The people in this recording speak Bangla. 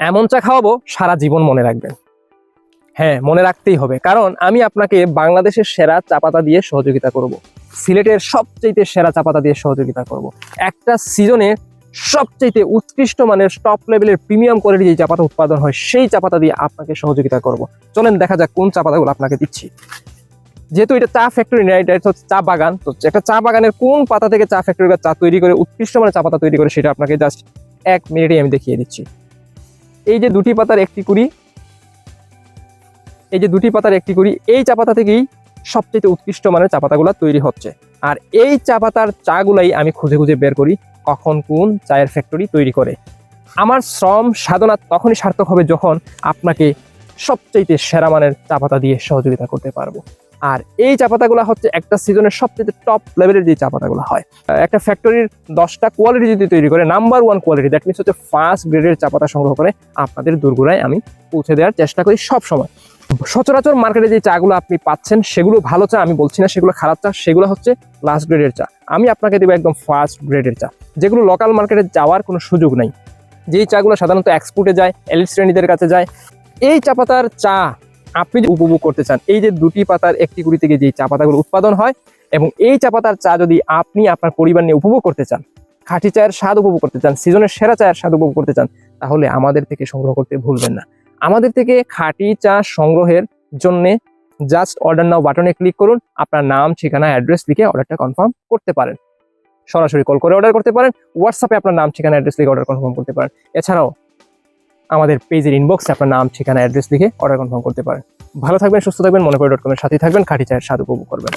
এমন চা খাওয়াবো সারা জীবন মনে রাখবেন হ্যাঁ মনে রাখতেই হবে, কারণ আমি আপনাকে বাংলাদেশের সেরা চা পাতা দিয়ে সহযোগিতা করব। সিলেটের সবচেয়ে সেরা চা পাতা দিয়ে সহযোগিতা করব। একটা সিজনে সবচেয়ে উৎকৃষ্ট মানের টপ লেভেলের প্রিমিয়াম কোয়ালিটি যে চা পাতা উৎপাদন হয়, সেই চা পাতা দিয়ে আপনাকে সহযোগিতা করব। চলেন দেখা যাক কোন চা পাতাগুলো আপনাকে দিচ্ছি যেহেতু এটা চা ফ্যাক্টরি না, এটা হচ্ছে চা বাগান, তো একটা চা বাগানের কোন পাতা থেকে চা ফ্যাক্টরি চা তৈরি করে উৎকৃষ্ট মানের চা পাতা তৈরি করে সেটা আপনাকে জাস্ট এক মিনিটে আমি দেখিয়ে দিচ্ছি এই যে দুটি পাতার একটি কুড়ি, এই যে দুটি পাতার একটি কুড়ি, এই চা পাতা থেকেই সবচেয়ে উৎকৃষ্ট মানের চা পাতাগুলো তৈরি হচ্ছে। আর এই চা পাতার চাগুলাই আমি খুঁজে খুঁজে বের করি কখন কোন চায়ের ফ্যাক্টরি তৈরি করে। আমার শ্রম সাধনা তখনই সার্থক হবে যখন আপনাকে সবচাইতে সেরা মানের চা পাতা দিয়ে সহযোগিতা করতে পারব। আর এই চা পাতাগুলো হচ্ছে একটা সিজনের সবচেয়ে টপ লেভেলের যে চা পাতাগুলো হয় একটা ফ্যাক্টরির দশটা কোয়ালিটি যদি তৈরি করে number one quality that means হচ্ছে ফার্স্ট গ্রেডের চা পাতা সংগ্রহ করে আপনাদের দোরগোড়ায় আমি পৌঁছে দেওয়ার চেষ্টা করি সব সময় সচরাচর মার্কেটে যে চাগুলো আপনি পাচ্ছেন, সেগুলো ভালো চা, আমি বলছি না সেগুলো খারাপ চা, সেগুলো হচ্ছে লাস্ট গ্রেডের চা। আমি আপনাকে দেবো একদম ফার্স্ট গ্রেডের চা। যেগুলো লোকাল মার্কেটে যাওয়ার কোনো সুযোগ নাই। যেই চাগুলো সাধারণত এক্সপোর্টে যায় এলিট শ্রেণীদের কাছে যায়, এই চা পাতার চা আপনি যদি উপভোগ করতে চান, এই যে দুটি পাতার একটি কুড়ি থেকে যে চা পাতাগুলো উৎপাদন হয় এবং এই চা পাতার চা যদি আপনি আপনার পরিবার নিয়ে উপভোগ করতে চান, খাঁটি চায়ের স্বাদ উপভোগ করতে চান, সিজনের সেরা চায়ের স্বাদ উপভোগ করতে চান, তাহলে আমাদের থেকে সংগ্রহ করতে ভুলবেন না। আমাদের থেকে খাঁটি চা সংগ্রহের জন্য জাস্ট অর্ডার নাও বাটনে ক্লিক করুন, আপনার নাম, ঠিকানা অ্যাড্রেস লিখে অর্ডারটা কনফার্ম করতে পারেন। সরাসরি কল করে অর্ডার করতে পারেন হোয়াটসঅ্যাপে আপনার নাম, ঠিকানা অ্যাড্রেস লিখে অর্ডার কনফার্ম করতে পারেন। এছাড়াও আমাদের পেজের ইনবক্সে আপনার নাম, ঠিকানা অ্যাড্রেস লিখে অর্ডার কনফার্ম করতে পারেন। ভালো থাকবেন, সুস্থ থাকবেন মনে করে ডট কমের সাথে থাকবেন। খাঁটি চায়ের স্বাদ উপভোগ করবেন।